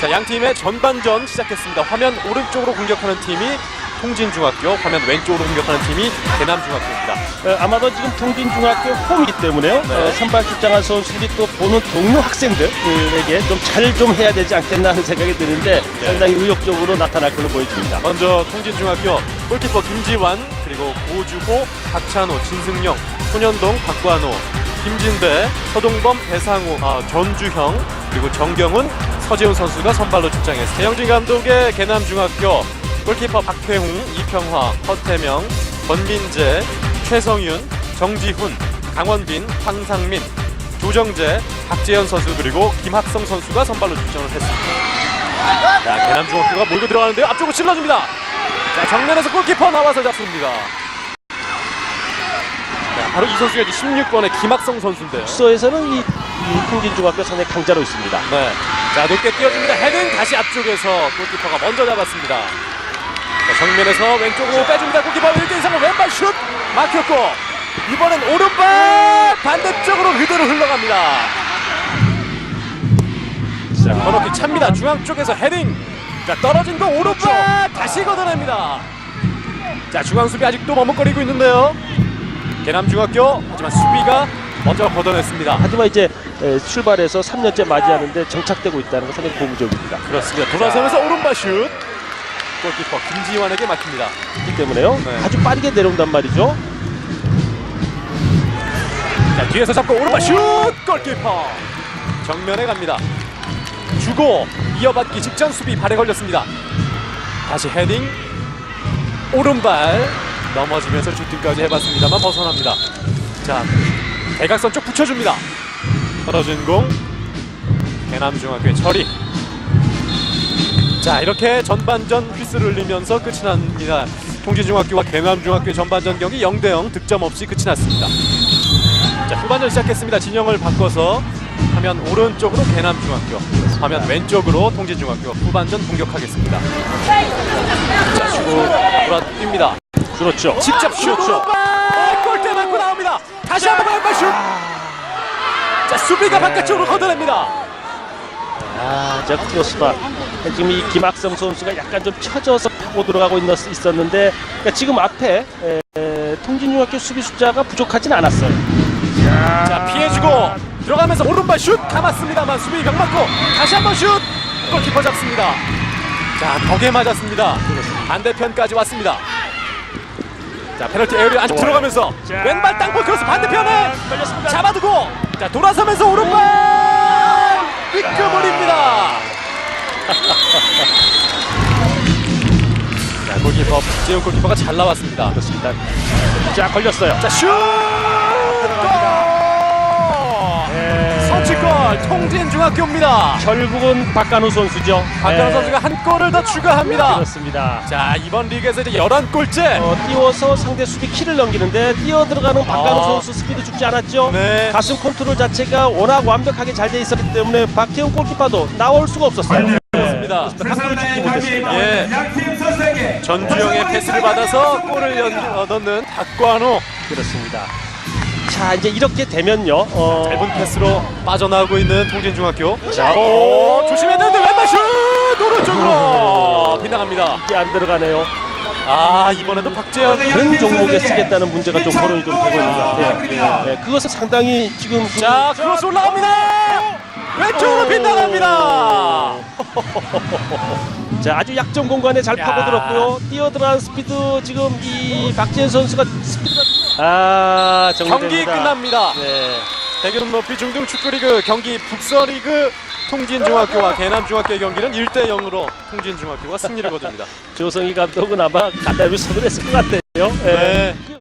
자, 양 팀의 전반전 시작했습니다. 화면 오른쪽으로 공격하는 팀이 통진중학교, 화면 왼쪽으로 공격하는 팀이 대남중학교입니다. 어, 아마도 지금 통진중학교 홈이기 때문에요. 네. 어, 선발 출장한 선수들이 또 보는 동료 학생들에게 좀 잘좀 해야 되지 않겠나 하는 생각이 드는데 네. 상당히 의욕적으로 나타날 걸로 보여집니다. 먼저 통진중학교 골키퍼 김지환, 그리고 고주호, 박찬호, 진승영, 손현동, 박관호, 김진배, 서동범, 배상우, 아, 전주형, 그리고 정경훈, 서재훈 선수가 선발로 출장했습니다. 배영진 감독의 개남중학교 골키퍼 박태웅, 이평화, 허태명, 권민재, 최성윤, 정지훈, 강원빈, 황상민, 조정재, 박재현 선수 그리고 김학성 선수가 선발로 출전을 했습니다. 자, 개남중학교가 몰고 들어가는데요. 앞쪽으로 찔러줍니다. 자, 정면에서 골키퍼 나와서 잡습니다. 자, 바로 이 선수가 이제 16번의 김학성 선수인데요. 숙소에서는 이, 이 통진중학교 상당히 강자로 있습니다. 네. 자, 높게 띄워줍니다. 헤딩 다시 앞쪽에서 골키퍼가 먼저 잡았습니다. 자, 정면에서 왼쪽으로 빼줍니다. 골키퍼 1대 이상은 왼발 슛 막혔고 이번엔 오른발 반대쪽으로 그대로 흘러갑니다. 자, 번호키 찹니다. 중앙 쪽에서 헤딩. 자, 떨어진 거 오른발 다시 걷어냅니다. 자, 중앙 수비 아직도 머뭇거리고 있는데요. 개남중학교 하지만 수비가 먼저 걷어냈습니다. 하지만 이제 에, 출발해서 3년째 맞이하는데 정착되고 있다는 건 상당히 고무적입니다. 그렇습니다. 돌아서면서 오른발 슛. 골키퍼 김지환에게 막힙니다. 그렇기 때문에요. 네. 아주 빠르게 내려온단 말이죠. 자, 뒤에서 잡고 오른발 슛! 골키퍼. 정면에 갑니다. 주고 이어받기 직전 수비 발에 걸렸습니다. 다시 헤딩. 오른발 넘어지면서 슈팅까지 해봤습니다만 벗어납니다. 자, 대각선 쪽 붙여줍니다. 떨어진 공. 대남중학교의 처리. 자 이렇게 전반전 휘스를 울리면서 끝이 납니다. 통진중학교와 개남중학교의 전반전 경기 0대0 득점 없이 끝이 났습니다. 자 후반전 시작했습니다. 진영을 바꿔서 화면 오른쪽으로 개남중학교, 화면 왼쪽으로 통진중학교 후반전 공격하겠습니다. 자 주고 돌아 뜁니다. 그렇죠. 직접 슛! 오른발! 골대 맞고 나옵니다. 다시 한번 왼발 슛! 자 수비가 바깥쪽으로 걷어냅니다. 아, 저 크로스바. 지금 이 김학성 선수가 약간 좀 쳐져서 파고 들어가고 있, 있었는데 그러니까 지금 앞에 에, 에, 통진중학교 수비 숫자가 부족하진 않았어요. 자 피해주고 들어가면서 오른발 슛 감았습니다만 수비 벽 맞고 다시 한번 슛 골키퍼 잡습니다 자 벽에 맞았습니다 반대편까지 왔습니다 자 페널티 에어리어 안쪽 들어가면서 자. 왼발 땅볼 크로스 반대편에 걸렸습니다. 잡아두고 자 돌아서면서 오른발 삐끄버립니다 자 골키퍼 박재훈 골키퍼가 잘 나왔습니다 그렇습니다. 자, 걸렸어요. 자슛 선취골 통진중학교입니다 결국은 박간호 선수죠. 박가는 에, 선수가 한 골을 더 추가합니다. 그렇습니다. 자 이번 리그에서 이제 11골째. 어, 띄워서 상대 수비 키를 넘기는데 뛰어 들어가는 박간호 아. 선수 스피드 죽지 않았죠. 네. 가슴 컨트롤 자체가 워낙 완벽하게 잘 돼 있었기 때문에 박태훈 골키퍼도 나올 수가 없었어요. 그렇습니다. 못했습니다. 예. 전주영의 패스를 받아서 골을 연, 어, 넣는 박관호. 그렇습니다. 자 이제 이렇게 되면요. 어, 짧은 패스로 빠져나오고 있는 통진중학교. 자, 오 조심해야 되는데 왼발 슛 오른쪽으로 빗나갑니다. 이게 안 들어가네요. 아 이번에도 박재현. 다른 종목에 쓰겠다는 문제가 좀 거론이 좀 되고 있는 것 같아요. 네, 그것은 상당히 지금 그- 자 크로스 올라갑니다. 왼쪽으로 빗나갑니다. 자 아주 약점 공간에 잘 야. 파고들었고요. 뛰어들어간 스피드 지금 이 박지현 선수가 스피드가 아 정리됩니다. 경기 끝납니다. 네. 대기름 높이 중등 축구리그 경기 북서리그 통진중학교와 개남중학교의 경기는 1대 0으로 통진중학교가 승리를 거둡니다. 조성희 감독은 아마 간담회 선언했을 것 같아요. 예. 네. 그-